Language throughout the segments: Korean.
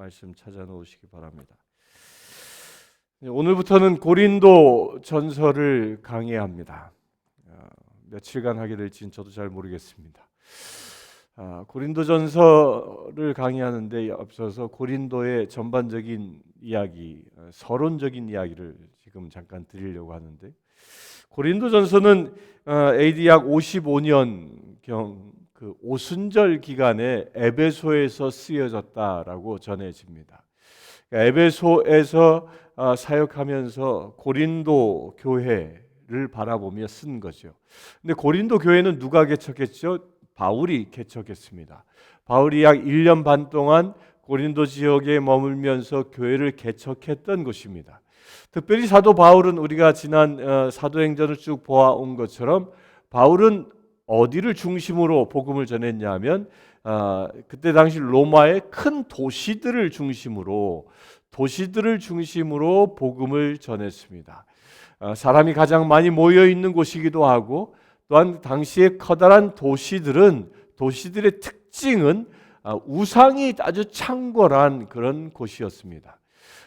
말씀 찾아 놓으시기 바랍니다. 네, 오늘부터는 고린도 전설을 강의합니다. 어, 며칠간 하게 될지는 저도 잘 모르겠습니다. 아, 고린도 전설을 강의하는데 앞서서 고린도의 전반적인 이야기, 어, 서론적인 이야기를 지금 잠깐 드리려고 하는데 고린도 전서는 어, AD 약 55년 경 그 오순절 기간에 에베소에서 쓰여졌다라고 전해집니다. 그러니까 에베소에서 어, 사역하면서 고린도 교회를 바라보며 쓴 거죠. 근데 고린도 교회는 누가 개척했죠? 바울이 개척했습니다. 바울이 약 1년 반 동안 고린도 지역에 머물면서 교회를 개척했던 곳입니다. 특별히 사도 바울은 우리가 지난 어, 사도행전을 쭉 보아온 것처럼 바울은 어디를 중심으로 복음을 전했냐면 어, 그때 당시 로마의 큰 도시들을 중심으로 도시들을 중심으로 복음을 전했습니다. 어, 사람이 가장 많이 모여 있는 곳이기도 하고 또한 당시의 커다란 도시들은 도시들의 특징은 어, 우상이 아주 창궐한 그런 곳이었습니다.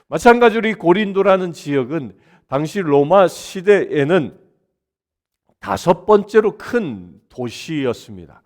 마찬가지로 이 고린도라는 지역은 당시 로마 시대에는 다섯 번째로 큰 도시였습니다.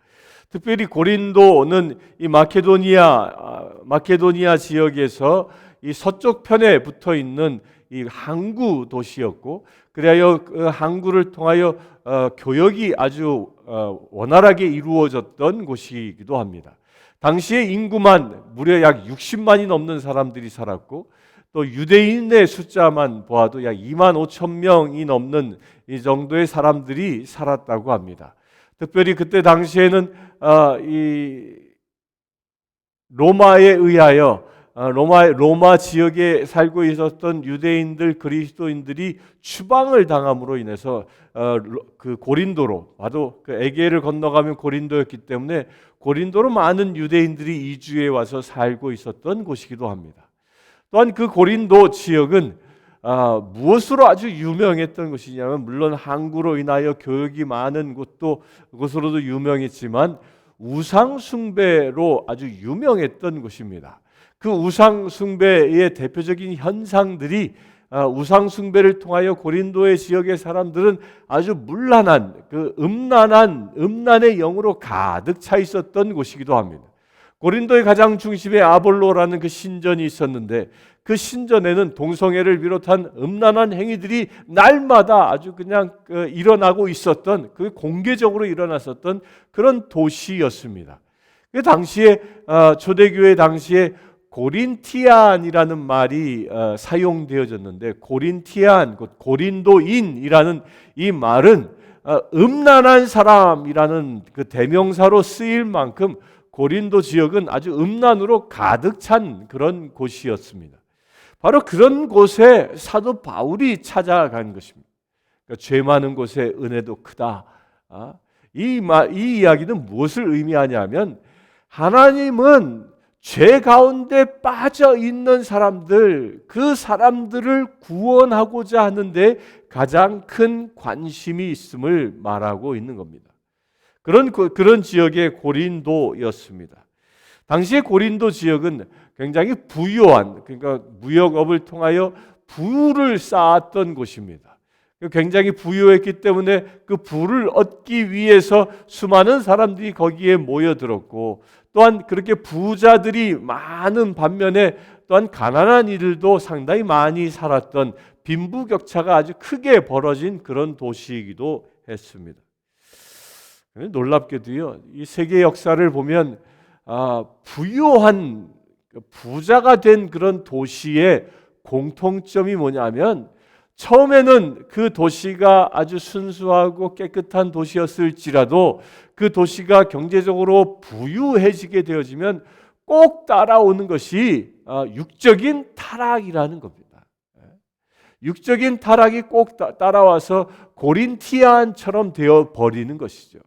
특별히 고린도는 이 마케도니아 아, 마케도니아 지역에서 이 서쪽 편에 붙어 있는 이 항구 도시였고 그래야 그 항구를 통하여 어, 교역이 아주 어, 원활하게 이루어졌던 곳이기도 합니다. 당시의 인구만 무려 약 60만이 넘는 사람들이 살았고 또 유대인의 숫자만 보아도 약 2만 5천 명이 넘는 이 정도의 사람들이 살았다고 합니다. 특별히 그때 당시에는 어, 이 로마에 의하여 어, 로마 로마 지역에 살고 있었던 유대인들 그리스도인들이 추방을 당함으로 인해서 어, 그 고린도로 봐도 그 에게를 건너가면 고린도였기 때문에 고린도로 많은 유대인들이 이주해 와서 살고 있었던 곳이기도 합니다. 또한 그 고린도 지역은 아, 무엇으로 아주 유명했던 것이냐면 물론 항구로 인하여 교육이 많은 곳도 곳으로도 유명했지만 우상 숭배로 아주 유명했던 곳입니다. 그 우상 숭배의 대표적인 현상들이 아, 우상 숭배를 통하여 고린도의 지역의 사람들은 아주 문란한 그 음란한 음란의 영으로 가득 차 있었던 곳이기도 합니다. 고린도의 가장 중심에 아볼로라는 그 신전이 있었는데 그 신전에는 동성애를 비롯한 음란한 행위들이 날마다 아주 그냥 그 일어나고 있었던 그 공개적으로 일어났었던 그런 도시였습니다. 그 당시에 어, 초대교회 당시에 고린티안이라는 말이 어, 사용되어졌는데 고린티안 곧 고린도인이라는 이 말은 어, 음란한 사람이라는 그 대명사로 쓰일 만큼 고린도 지역은 아주 음란으로 가득 찬 그런 곳이었습니다. 바로 그런 곳에 사도 바울이 찾아간 것입니다. 그러니까 죄 많은 곳에 은혜도 크다. 아, 이, 이 이야기는 무엇을 의미하냐면 하나님은 죄 가운데 빠져 있는 사람들, 그 사람들을 구원하고자 하는데 가장 큰 관심이 있음을 말하고 있는 겁니다. 그런 그런 지역의 고린도였습니다. 당시의 고린도 지역은 굉장히 부유한 그러니까 무역업을 통하여 부를 쌓았던 곳입니다. 굉장히 부유했기 때문에 그 부를 얻기 위해서 수많은 사람들이 거기에 모여들었고 또한 그렇게 부자들이 많은 반면에 또한 가난한 이들도 상당히 많이 살았던 빈부격차가 아주 크게 벌어진 그런 도시이기도 했습니다. 놀랍게도요. 이 세계 역사를 보면 아, 부유한 부자가 된 그런 도시의 공통점이 뭐냐면 처음에는 그 도시가 아주 순수하고 깨끗한 도시였을지라도 그 도시가 경제적으로 부유해지게 되어지면 꼭 따라오는 것이 아, 육적인 타락이라는 겁니다. 예. 육적인 타락이 꼭 따라와서 고린티안처럼 되어 버리는 것이죠.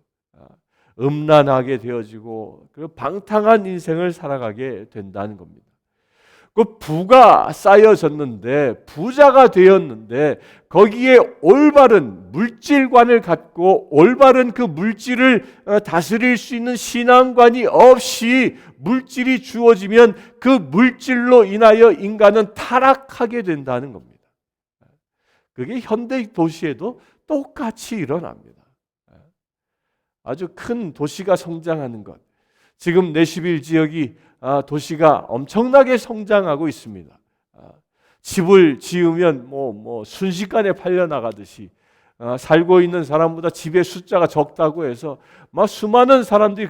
음란하게 되어지고 방탕한 인생을 살아가게 된다는 겁니다. 그 부가 쌓여졌는데 부자가 되었는데 거기에 올바른 물질관을 갖고 올바른 그 물질을 어, 다스릴 수 있는 신앙관이 없이 물질이 주어지면 그 물질로 인하여 인간은 타락하게 된다는 겁니다. 그게 현대 도시에도 똑같이 일어납니다. 아주 큰 도시가 성장하는 것. 지금 내시빌 지역이 아, 도시가 엄청나게 성장하고 있습니다. 아, 집을 지으면 뭐, 뭐 순식간에 팔려 나가듯이 아, 살고 있는 사람보다 집의 숫자가 적다고 해서 막 수많은 사람들이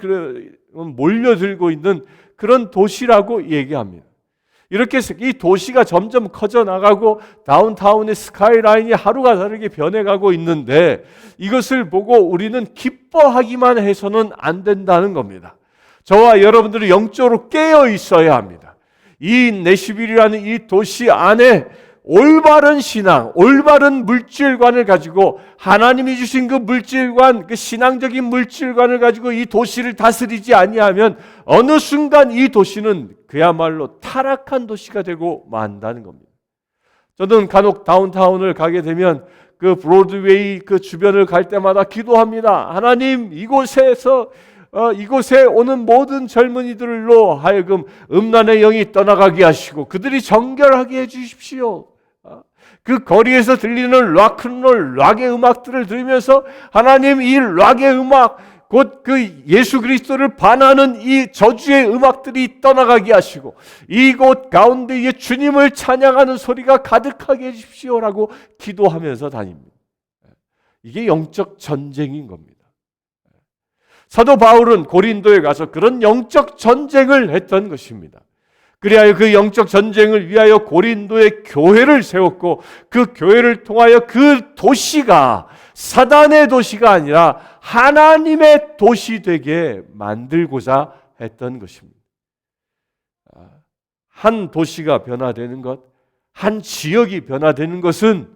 몰려들고 있는 그런 도시라고 얘기합니다. 이렇게 해서 이 도시가 점점 커져 나가고 다운타운의 스카이라인이 하루가 다르게 변해가고 있는데 이것을 보고 우리는 기뻐하기만 해서는 안 된다는 겁니다. 저와 여러분들이 영적으로 깨어 있어야 합니다. 이 네시빌이라는 이 도시 안에 올바른 신앙, 올바른 물질관을 가지고 하나님이 주신 그 물질관, 그 신앙적인 물질관을 가지고 이 도시를 다스리지 아니하면 어느 순간 이 도시는 그야말로 타락한 도시가 되고 만다는 겁니다. 저는 간혹 다운타운을 가게 되면 그 브로드웨이 그 주변을 갈 때마다 기도합니다. 하나님 이곳에서 어, 이곳에 오는 모든 젊은이들로 하여금 음란의 영이 떠나가게 하시고 그들이 정결하게 해주십시오. 어, 그 거리에서 들리는 락큰롤, 락의 음악들을 들으면서 하나님 이 락의 음악, 곧 그 예수 그리스도를 반하는 이 저주의 음악들이 떠나가게 하시고 이곳 가운데에 주님을 찬양하는 소리가 가득하게 해주십시오라고 기도하면서 다닙니다. 이게 영적 전쟁인 겁니다. 사도 바울은 고린도에 가서 그런 영적 전쟁을 했던 것입니다. 그리하여 그 영적 전쟁을 위하여 고린도의 교회를 세웠고 그 교회를 통하여 그 도시가 사단의 도시가 아니라 하나님의 도시 되게 만들고자 했던 것입니다. 한 도시가 변화되는 것, 한 지역이 변화되는 것은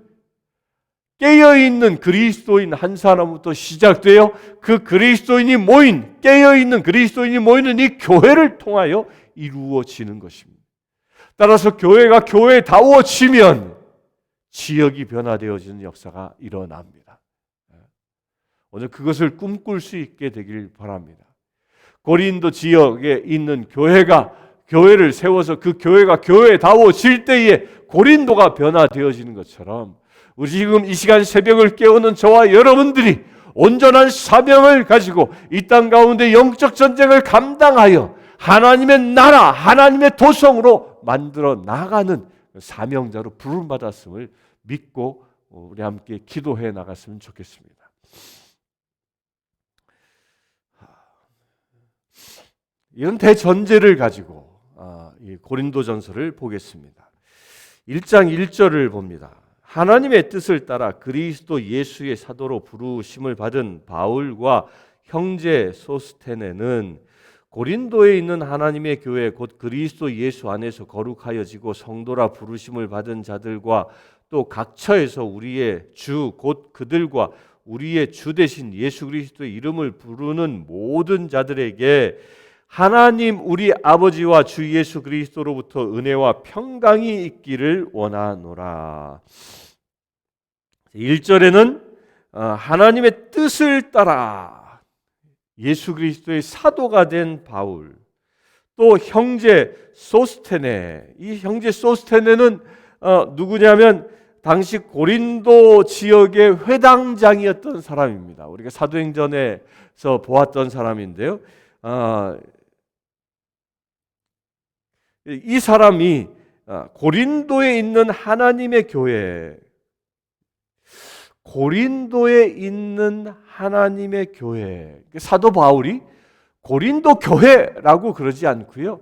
깨어 있는 그리스도인 한 사람부터 시작되어 그 그리스도인이 모인 깨어 있는 그리스도인이 모이는 이 교회를 통하여 이루어지는 것입니다. 따라서 교회가 교회다워지면 지역이 변화되어지는 역사가 일어납니다. 오늘 그것을 꿈꿀 수 있게 되길 바랍니다. 고린도 지역에 있는 교회가 교회를 세워서 그 교회가 교회다워질 때에 고린도가 변화되어지는 것처럼 우리 지금 이 시간 새벽을 깨우는 저와 여러분들이 온전한 사명을 가지고 이 땅 가운데 영적 전쟁을 감당하여 하나님의 나라, 하나님의 도성으로 만들어 나가는 사명자로 부름 받았음을 믿고 우리 함께 기도해 나갔으면 좋겠습니다. 이런 대전제를 가지고 아, 고린도전서를 보겠습니다. 1장 1절을 봅니다. 하나님의 뜻을 따라 그리스도 예수의 사도로 부르심을 받은 바울과 형제 소스테네는 고린도에 있는 하나님의 교회 곧 그리스도 예수 안에서 거룩하여지고 성도라 부르심을 받은 자들과 또 각처에서 우리의 주 곧 그들과 우리의 주 대신 예수 그리스도의 이름을 부르는 모든 자들에게 하나님 우리 아버지와 주 예수 그리스도로부터 은혜와 평강이 있기를 원하노라. 1절에는 어, 하나님의 뜻을 따라 예수 그리스도의 사도가 된 바울 또 형제 소스테네 이 형제 소스테네는 어, 누구냐면 당시 고린도 지역의 회당장이었던 사람입니다. 우리가 사도행전에서 보았던 사람인데요. 어, 이 사람이 고린도에 있는 하나님의 교회 고린도에 있는 하나님의 교회. 사도 바울이 고린도 교회라고 그러지 않고요.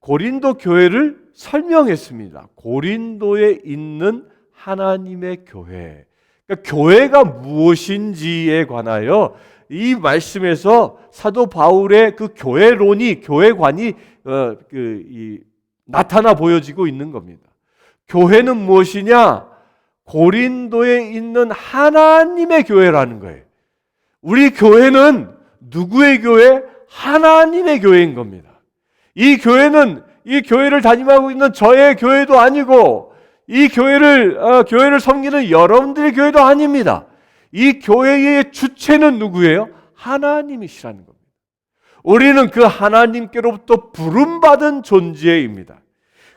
고린도 교회를 설명했습니다. 고린도에 있는 하나님의 교회. 그러니까 교회가 무엇인지에 관하여 이 말씀에서 사도 바울의 그 교회론이 교회관이 어, 그, 이, 나타나 보여지고 있는 겁니다. 교회는 무엇이냐? 고린도에 있는 하나님의 교회라는 거예요. 우리 교회는 누구의 교회? 하나님의 교회인 겁니다. 이 교회는 이 교회를 담임하고 있는 저의 교회도 아니고 이 교회를 어, 교회를 섬기는 여러분들의 교회도 아닙니다. 이 교회의 주체는 누구예요? 하나님이시라는 겁니다. 우리는 그 하나님께로부터 부름받은 존재입니다.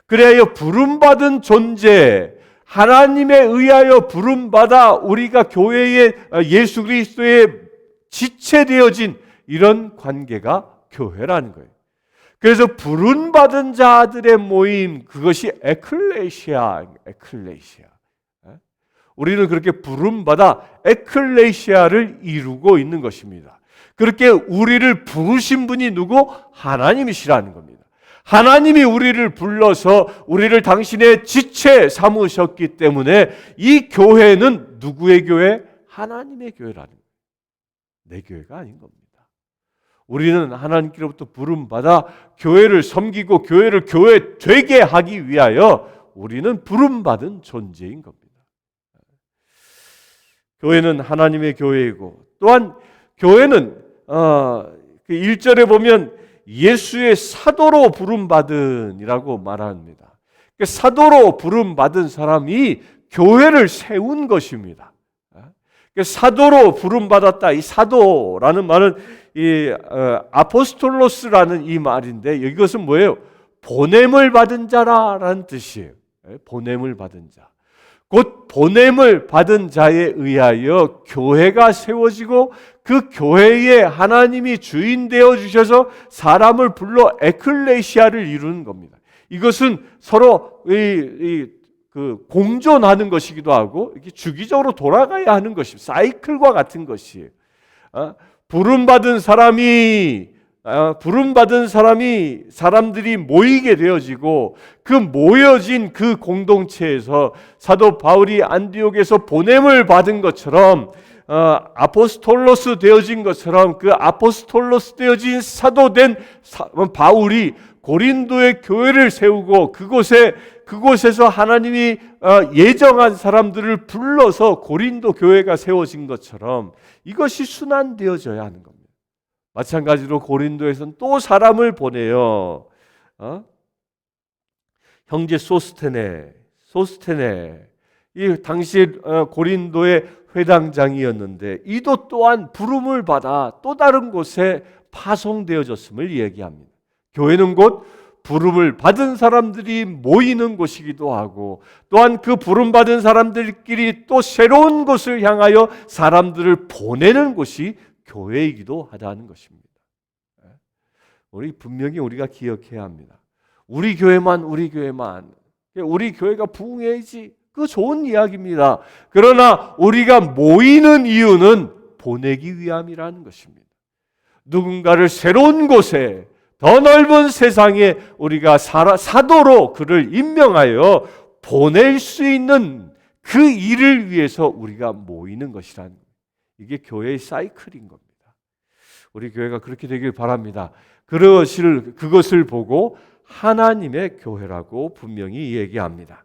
그래야 부름받은 존재, 하나님에 의하여 부름받아 우리가 교회의 어, 예수 그리스도의 지체되어진 이런 관계가 교회라는 거예요. 그래서 부름받은 자들의 모임 그것이 에클레시아, 에클레시아. 우리는 그렇게 부름받아 에클레시아를 이루고 있는 것입니다. 그렇게 우리를 부르신 분이 누구? 하나님이시라는 겁니다. 하나님이 우리를 불러서 우리를 당신의 지체 삼으셨기 때문에 이 교회는 누구의 교회? 하나님의 교회라는. 내 교회가 아닌 겁니다. 우리는 하나님께로부터 부름받아 교회를 섬기고 교회를 교회 되게 하기 위하여 우리는 부름받은 존재인 겁니다. 교회는 하나님의 교회이고 또한 교회는 어, 그 1절에 보면 예수의 사도로 부름받은이라고 말합니다. 그 사도로 부름받은 사람이 교회를 세운 것입니다. 그 사도로 부름받았다. 이 사도라는 말은 이 어, 아포스톨로스라는 이 말인데 이것은 뭐예요? 보냄을 받은 자라라는 뜻이에요. 예, 보냄을 받은 자. 곧 보냄을 받은 자에 의하여 교회가 세워지고 그 교회에 하나님이 주인 되어 주셔서 사람을 불러 에클레시아를 이루는 겁니다. 이것은 서로 이, 이, 그 공존하는 것이기도 하고 이렇게 주기적으로 돌아가야 하는 것이 사이클과 같은 것이에요. 어? 부름 받은 사람이 어, 부름 받은 사람이 사람들이 모이게 되어지고 그 모여진 그 공동체에서 사도 바울이 안디옥에서 보냄을 받은 것처럼 어, 아포스톨로스 되어진 것처럼 그 아포스톨로스 되어진 사도된 사, 바울이 고린도의 교회를 세우고 그곳에 그곳에서 하나님이 어, 예정한 사람들을 불러서 고린도 교회가 세워진 것처럼 이것이 순환되어져야 하는 겁니다. 마찬가지로 고린도에서는 또 사람을 보내요. 어? 형제 소스테네, 소스테네. 이 당시 어, 고린도의 회당장이었는데 이도 또한 부름을 받아 또 다른 곳에 파송되어졌음을 얘기합니다. 교회는 곧 부름을 받은 사람들이 모이는 곳이기도 하고 또한 그 부름 받은 사람들끼리 또 새로운 곳을 향하여 사람들을 보내는 곳이 교회이기도 하다는 것입니다. 예? 우리 분명히 우리가 기억해야 합니다. 우리 교회만 우리 교회만 우리 교회가 부흥해야지 그 좋은 이야기입니다. 그러나 우리가 모이는 이유는 보내기 위함이라는 것입니다. 누군가를 새로운 곳에 더 넓은 세상에 우리가 사도로 그를 임명하여 보낼 수 있는 그 일을 위해서 우리가 모이는 것이라는 이게 교회의 사이클인 겁니다. 우리 교회가 그렇게 되길 바랍니다. 그것을 그것을 보고 하나님의 교회라고 분명히 얘기합니다.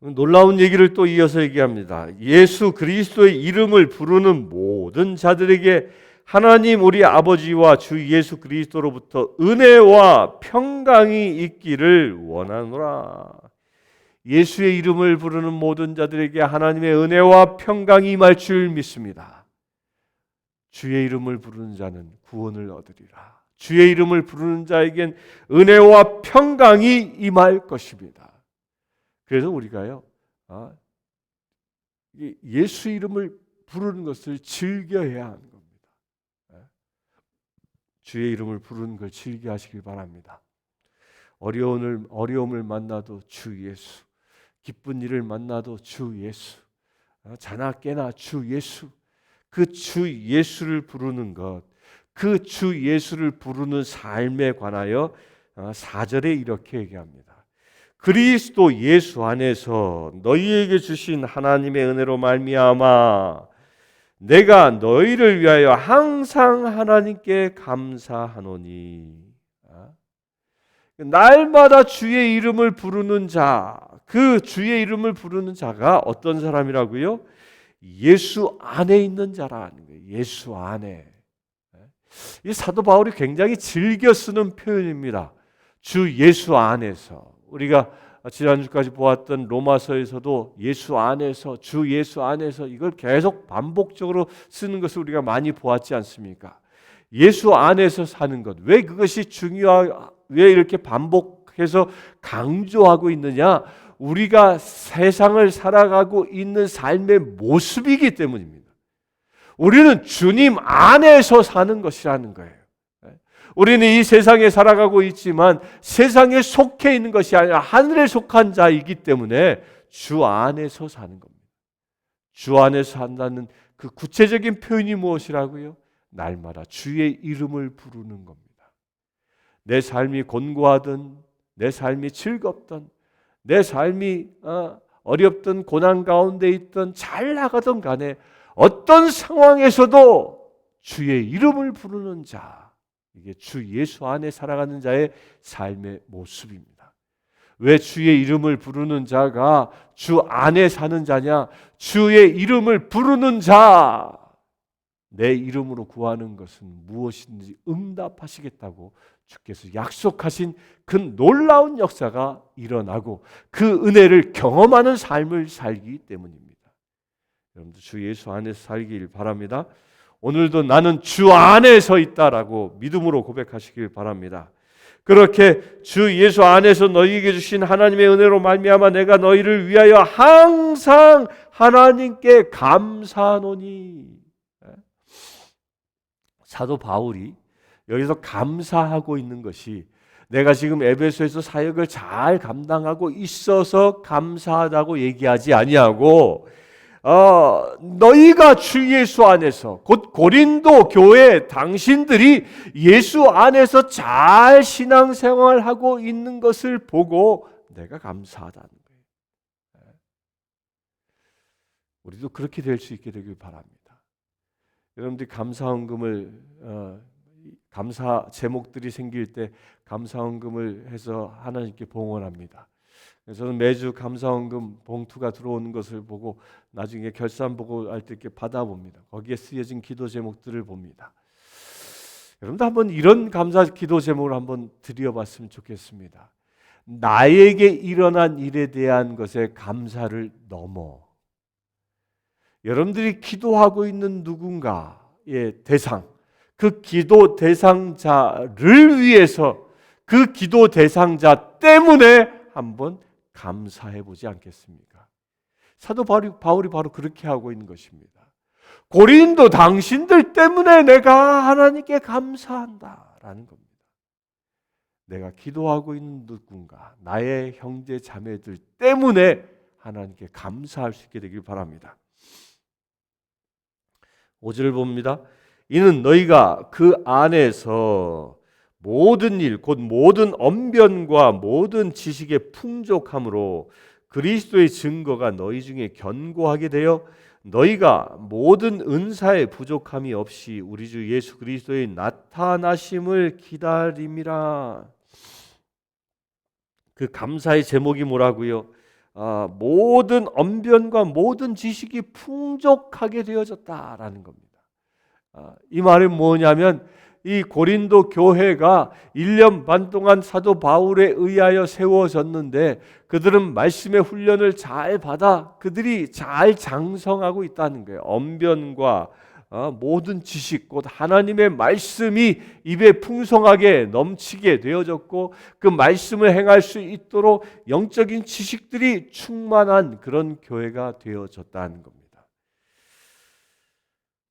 놀라운 얘기를 또 이어서 얘기합니다. 예수 그리스도의 이름을 부르는 모든 자들에게 하나님 우리 아버지와 주 예수 그리스도로부터 은혜와 평강이 있기를 원하노라. 예수의 이름을 부르는 모든 자들에게 하나님의 은혜와 평강이 임할 줄 믿습니다. 주의 이름을 부르는 자는 구원을 얻으리라. 주의 이름을 부르는 자에겐 은혜와 평강이 임할 것입니다. 그래서 우리가요, 아, 예수 이름을 부르는 것을 즐겨야 하는 겁니다. 예? 주의 이름을 부르는 걸 즐겨하시길 바랍니다. 어려움을 어려움을 만나도 주 예수, 기쁜 일을 만나도 주 예수, 어, 자나 깨나 주 예수, 그 주 예수를 부르는 것, 그 주 예수를 부르는 삶에 관하여 4절에 어, 이렇게 얘기합니다. 그리스도 예수 안에서 너희에게 주신 하나님의 은혜로 말미암아 내가 너희를 위하여 항상 하나님께 감사하노니 어? 날마다 주의 이름을 부르는 자, 그 주의 이름을 부르는 자가 어떤 사람이라고요? 예수 안에 있는 자라는 거예요. 예수 안에. 이 사도 바울이 굉장히 즐겨 쓰는 표현입니다. 주 예수 안에서 우리가 지난주까지 보았던 로마서에서도 예수 안에서 주 예수 안에서 이걸 계속 반복적으로 쓰는 것을 우리가 많이 보았지 않습니까? 예수 안에서 사는 것. 왜 그것이 중요하 왜 이렇게 반복해서 강조하고 있느냐? 우리가 세상을 살아가고 있는 삶의 모습이기 때문입니다. 우리는 주님 안에서 사는 것이라는 거예요. 우리는 이 세상에 살아가고 있지만 세상에 속해 있는 것이 아니라 하늘에 속한 자이기 때문에 주 안에서 사는 겁니다. 주 안에서 산다는 그 구체적인 표현이 무엇이라고요? 날마다 주의 이름을 부르는 겁니다. 내 삶이 곤고하든 내 삶이 즐겁든 내 삶이 어, 어렵든 고난 가운데 있든 잘 나가든 간에 어떤 상황에서도 주의 이름을 부르는 자 이게 주 예수 안에 살아가는 자의 삶의 모습입니다. 왜 주의 이름을 부르는 자가 주 안에 사는 자냐? 주의 이름을 부르는 자, 내 이름으로 구하는 것은 무엇인지 응답하시겠다고 주께서 약속하신 그 놀라운 역사가 일어나고 그 은혜를 경험하는 삶을 살기 때문입니다. 여러분들 주 예수 안에서 살길 바랍니다. 오늘도 나는 주 안에 서 있다라고 믿음으로 고백하시길 바랍니다. 그렇게 주 예수 안에서 너희에게 주신 하나님의 은혜로 말미암아 내가 너희를 위하여 항상 하나님께 감사하노니 사도 바울이 여기서 감사하고 있는 것이 내가 지금 에베소에서 사역을 잘 감당하고 있어서 감사하다고 얘기하지 아니하고 어, 너희가 주 예수 안에서 곧 고린도 교회 당신들이 예수 안에서 잘 신앙생활하고 있는 것을 보고 내가 감사하다는 거예요. 예. 우리도 그렇게 될 수 있게 되길 바랍니다. 여러분들이 감사헌금을 어, 감사 제목들이 생길 때 감사헌금을 해서 하나님께 봉헌합니다. 저는 매주 감사헌금 봉투가 들어오는 것을 보고 나중에 결산 보고 할때 이렇게 받아봅니다. 거기에 쓰여진 기도 제목들을 봅니다. 여러분도 한번 이런 감사 기도 제목을 한번 드려봤으면 좋겠습니다. 나에게 일어난 일에 대한 것에 감사를 넘어 여러분들이 기도하고 있는 누군가의 대상, 그 기도 대상자를 위해서 그 기도 대상자 때문에 한번 감사해 보지 않겠습니까? 사도 바울이, 바로 그렇게 하고 있는 것입니다. 고린도 당신들 때문에 내가 하나님께 감사한다라는 겁니다. 내가 기도하고 있는 누군가, 나의 형제 자매들 때문에 하나님께 감사할 수 있게 되길 바랍니다. 5절을 봅니다. 이는 너희가 그 안에서 모든 일, 곧 모든 언변과 모든 지식의 풍족함으로 그리스도의 증거가 너희 중에 견고하게 되어 너희가 모든 은사의 부족함이 없이 우리 주 예수 그리스도의 나타나심을 기다림이라. 그 감사의 제목이 뭐라고요? 아, 모든 언변과 모든 지식이 풍족하게 되어졌다라는 겁니다. 아, 이 말은 뭐냐면 이 고린도 교회가 1년 반 동안 사도 바울에 의하여 세워졌는데 그들은 말씀의 훈련을 잘 받아 그들이 잘 장성하고 있다는 거예요. 언변과 어, 모든 지식 곧 하나님의 말씀이 입에 풍성하게 넘치게 되어졌고 그 말씀을 행할 수 있도록 영적인 지식들이 충만한 그런 교회가 되어졌다는 겁니다.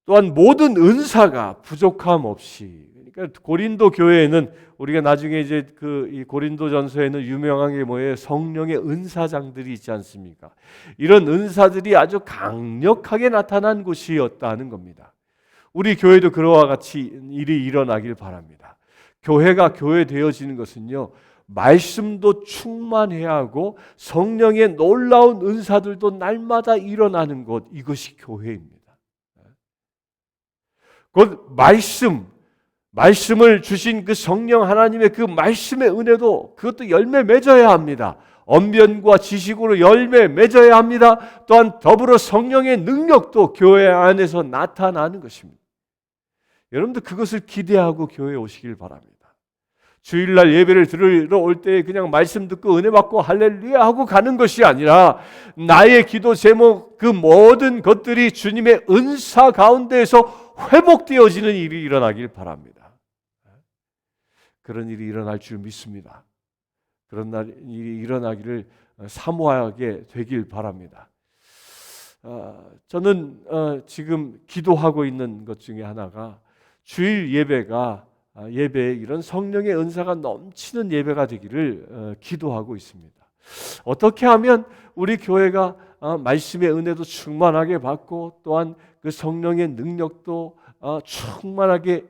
또한 모든 은사가 부족함 없이 그러니까 고린도 교회에는 우리가 나중에 이제 그 고린도전서에는 유명한 게 뭐예요? 성령의 은사장들이 있지 않습니까? 이런 은사들이 아주 강력하게 나타난 곳이었다는 겁니다. 우리 교회도 그와 같이 일이 일어나길 바랍니다. 교회가 교회 되어지는 것은요. 말씀도 충만해야 하고 성령의 놀라운 은사들도 날마다 일어나는 곳 이것이 교회입니다. 곧 말씀, 말씀을 주신 그 성령 하나님의 그 말씀의 은혜도 그것도 열매 맺어야 합니다. 언변과 지식으로 열매 맺어야 합니다. 또한 더불어 성령의 능력도 교회 안에서 나타나는 것입니다. 여러분들 그것을 기대하고 교회에 오시길 바랍니다. 주일날 예배를 들으러 올 때 그냥 말씀 듣고 은혜 받고 할렐루야 하고 가는 것이 아니라 나의 기도 제목 그 모든 것들이 주님의 은사 가운데에서 회복되어지는 일이 일어나길 바랍니다. 그런 일이 일어날 줄 믿습니다. 그런 날 일이 일어나기를 사모하게 되길 바랍니다. 어, 저는 어, 지금 기도하고 있는 것 중에 하나가 주일 예배가 아, 예배에 이런 성령의 은사가 넘치는 예배가 되기를 어, 기도하고 있습니다. 어떻게 하면 우리 교회가 어, 말씀의 은혜도 충만하게 받고 또한 그 성령의 능력도 어, 충만하게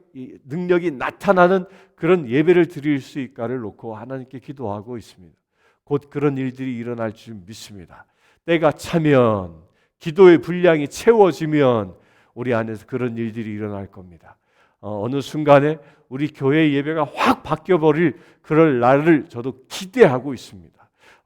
능력이 나타나는 그런 예배를 드릴 수 있까를 놓고 하나님께 기도하고 있습니다. 곧 그런 일들이 일어날 줄 믿습니다. 때가 차면 기도의 분량이 채워지면 우리 안에서 그런 일들이 일어날 겁니다. 어 느 순간에 우리 교회 예배가 확 바뀌어 버릴 그럴 날을 저도 기대하고 있습니다.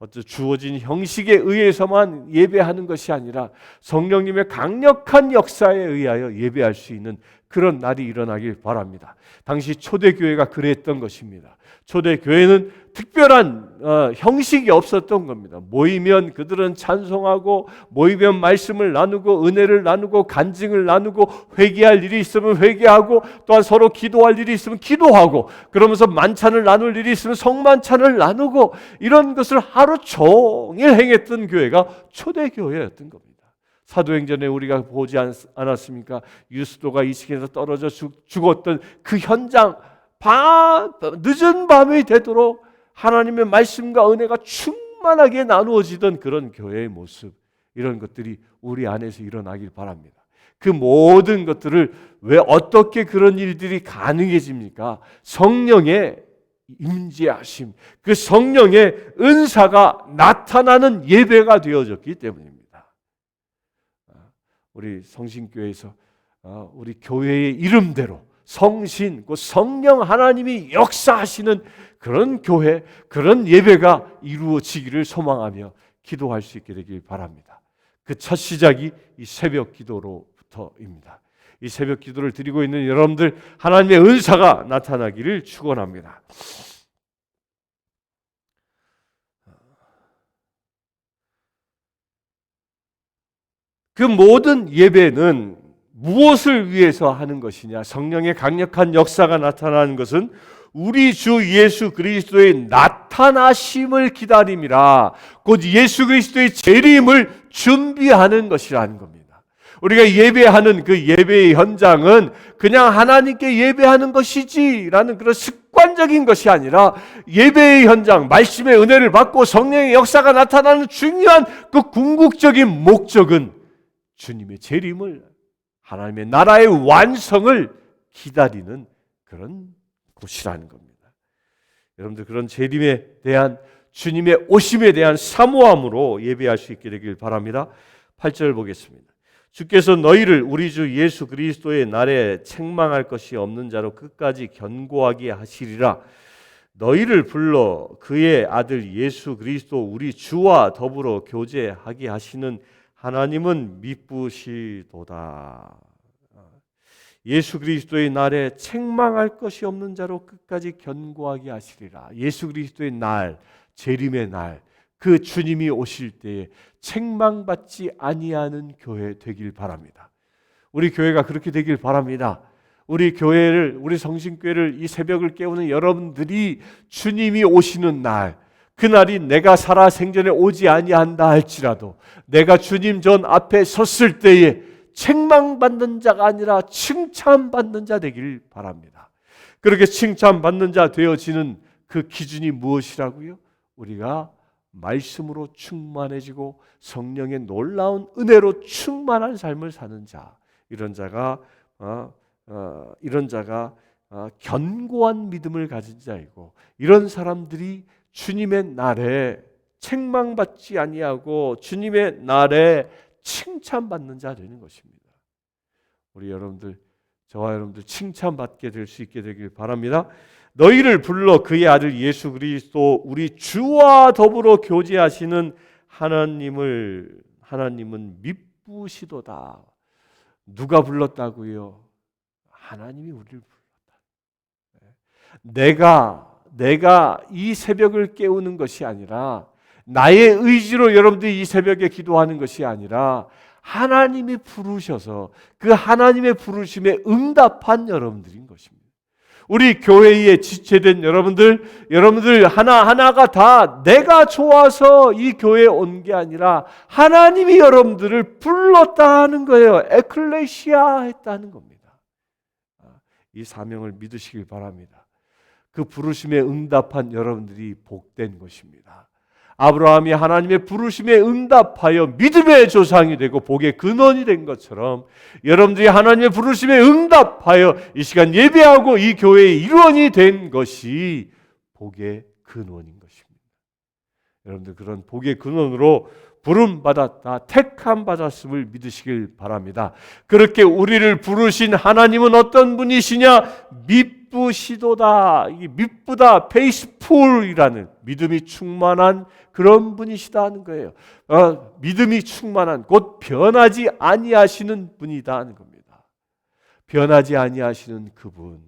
어떤 주어진 형식에 의해서만 예배하는 것이 아니라 성령님의 강력한 역사에 의하여 예배할 수 있는 그런 날이 일어나길 바랍니다. 당시 초대교회가 그랬던 것입니다. 초대교회는 특별한 어, 형식이 없었던 겁니다. 모이면 그들은 찬송하고 모이면 말씀을 나누고 은혜를 나누고 간증을 나누고 회개할 일이 있으면 회개하고 또한 서로 기도할 일이 있으면 기도하고 그러면서 만찬을 나눌 일이 있으면 성만찬을 나누고 이런 것을 하루 종일 행했던 교회가 초대교회였던 겁니다. 사도행전에 우리가 보지 않았습니까? 유스도가 이식에서 떨어져 죽었던 그 현장 밤 늦은 밤이 되도록 하나님의 말씀과 은혜가 충만하게 나누어지던 그런 교회의 모습 이런 것들이 우리 안에서 일어나길 바랍니다. 그 모든 것들을 왜 어떻게 그런 일들이 가능해집니까? 성령의 임재하심, 그 성령의 은사가 나타나는 예배가 되어졌기 때문입니다. 우리 성신교회에서 어, 우리 교회의 이름대로 성신, 그 성령 하나님이 역사하시는 그런 교회, 그런 예배가 이루어지기를 소망하며 기도할 수 있게 되길 바랍니다. 그 첫 시작이 이 새벽 기도로부터입니다. 이 새벽 기도를 드리고 있는 여러분들 하나님의 은사가 나타나기를 축원합니다. 그 모든 예배는 무엇을 위해서 하는 것이냐? 성령의 강력한 역사가 나타나는 것은 우리 주 예수 그리스도의 나타나심을 기다림이라 곧 예수 그리스도의 재림을 준비하는 것이라는 겁니다. 우리가 예배하는 그 예배의 현장은 그냥 하나님께 예배하는 것이지라는 그런 습관적인 것이 아니라 예배의 현장, 말씀의 은혜를 받고 성령의 역사가 나타나는 중요한 그 궁극적인 목적은 주님의 재림을 하나님의 나라의 완성을 기다리는 그런 곳이라는 겁니다. 여러분들 그런 재림에 대한 주님의 오심에 대한 사모함으로 예배할 수 있게 되길 바랍니다. 8절 보겠습니다. 주께서 너희를 우리 주 예수 그리스도의 날에 책망할 것이 없는 자로 끝까지 견고하게 하시리라. 너희를 불러 그의 아들 예수 그리스도 우리 주와 더불어 교제하게 하시는 하나님은 미쁘시도다. 예수 그리스도의 날에 책망할 것이 없는 자로 끝까지 견고하게 하시리라. 예수 그리스도의 날, 재림의 날, 그 주님이 오실 때에 책망받지 아니하는 교회 되길 바랍니다. 우리 교회가 그렇게 되길 바랍니다. 우리 교회를 우리 성신교회를 이 새벽을 깨우는 여러분들이 주님이 오시는 날 그날이 내가 살아 생전에 오지 아니한다 할지라도 내가 주님 전 앞에 섰을 때에 책망받는 자가 아니라 칭찬받는 자 되길 바랍니다. 그렇게 칭찬받는 자 되어지는 그 기준이 무엇이라고요? 우리가 말씀으로 충만해지고 성령의 놀라운 은혜로 충만한 삶을 사는 자 이런 자가 어, 어, 이런 자가 어, 견고한 믿음을 가진 자이고 이런 사람들이 주님의 날에 책망받지 아니하고 주님의 날에 칭찬받는 자 되는 것입니다. 우리 여러분들 저와 여러분들 칭찬받게 될 수 있게 되길 바랍니다. 너희를 불러 그의 아들 예수 그리스도 우리 주와 더불어 교제하시는 하나님을 하나님은 미쁘시도다. 누가 불렀다고요? 하나님이 우리를 불렀다. 네. 내가 내가 이 새벽을 깨우는 것이 아니라 나의 의지로 여러분들이 이 새벽에 기도하는 것이 아니라 하나님이 부르셔서 그 하나님의 부르심에 응답한 여러분들인 것입니다. 우리 교회에 지체된 여러분들, 여러분들 하나하나가 다 내가 좋아서 이 교회에 온 게 아니라 하나님이 여러분들을 불렀다 하는 거예요. 에클레시아 했다는 겁니다. 아, 이 사명을 믿으시길 바랍니다. 그 부르심에 응답한 여러분들이 복된 것입니다. 아브라함이 하나님의 부르심에 응답하여 믿음의 조상이 되고 복의 근원이 된 것처럼 여러분들이 하나님의 부르심에 응답하여 이 시간 예배하고 이 교회의 일원이 된 것이 복의 근원인 것입니다. 여러분들 그런 복의 근원으로 부름 받았다, 택함 받았음을 믿으시길 바랍니다. 그렇게 우리를 부르신 하나님은 어떤 분이시냐? 미쁘시도다. 이 미쁘다, 페이스풀이라는 믿음이 충만한 그런 분이시다 하는 거예요. 어, 믿음이 충만한 곧 변하지 아니하시는 분이다 하는 겁니다. 변하지 아니하시는 그분,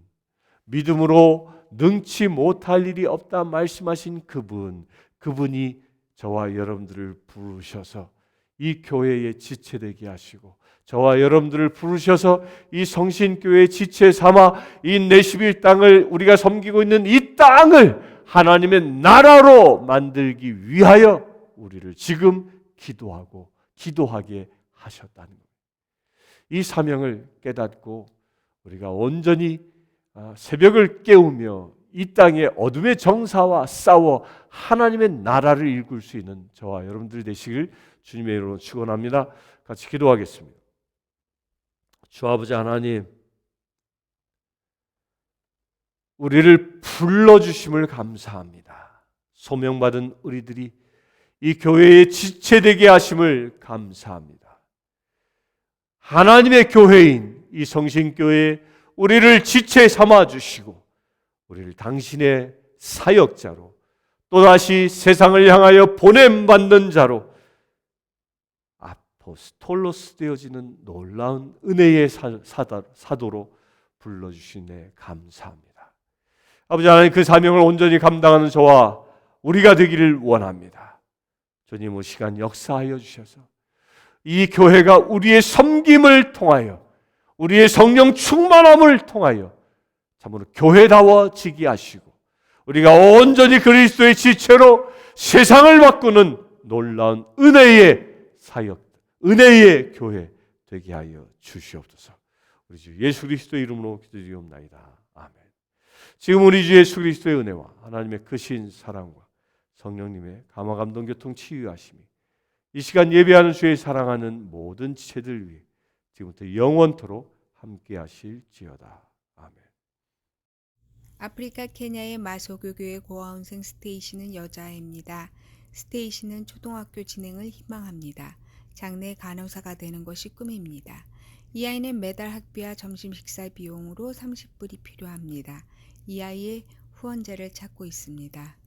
믿음으로 능치 못할 일이 없다 말씀하신 그분, 그분이 저와 여러분들을 부르셔서 이 교회에 지체되게 하시고 저와 여러분들을 부르셔서 이 성신교회 지체 삼아 이 내시빌 땅을 우리가 섬기고 있는 이 땅을 하나님의 나라로 만들기 위하여 우리를 지금 기도하고 기도하게 하셨다는 겁니다. 이 사명을 깨닫고 우리가 온전히 아, 새벽을 깨우며 이 땅의 어둠의 정사와 싸워 하나님의 나라를 일굴 수 있는 저와 여러분들이 되시길 주님의 이름으로 축원합니다. 같이 기도하겠습니다. 주 아버지 하나님 우리를 불러 주심을 감사합니다. 소명받은 우리들이 이 교회에 지체되게 하심을 감사합니다. 하나님의 교회인 이 성신교회 우리를 지체 삼아 주시고 우리를 당신의 사역자로 또다시 세상을 향하여 보냄 받는 자로 아포스톨로스 되어지는 놀라운 은혜의 사도로 불러 주시네 감사합니다. 아버지 하나님 그 사명을 온전히 감당하는 저와 우리가 되기를 원합니다. 주님 이 시간 역사하여 주셔서 이 교회가 우리의 섬김을 통하여 우리의 성령 충만함을 통하여 참으로 교회다워지게 하시고 우리가 온전히 그리스도의 지체로 세상을 바꾸는 놀라운 은혜의 사역, 은혜의 교회 되게 하여 주시옵소서. 우리 주 예수 그리스도의 이름으로 기도드리옵나이다. 아멘. 지금 우리 주 예수 그리스도의 은혜와 하나님의 크신 사랑과 성령님의 감화 감동 교통 치유하심이 이 시간 예배하는 주의 사랑하는 모든 지체들 위해 지금부터 영원토록 함께 하실지어다. 아프리카 케냐의 마소교교의 고아원생 스테이시는 여자아입니다. 스테이시는 초등학교 진행을 희망합니다. 장래 간호사가 되는 것이 꿈입니다. 이 아이는 매달 학비와 점심 식사 비용으로 30불이 필요합니다. 이 아이의 후원자를 찾고 있습니다.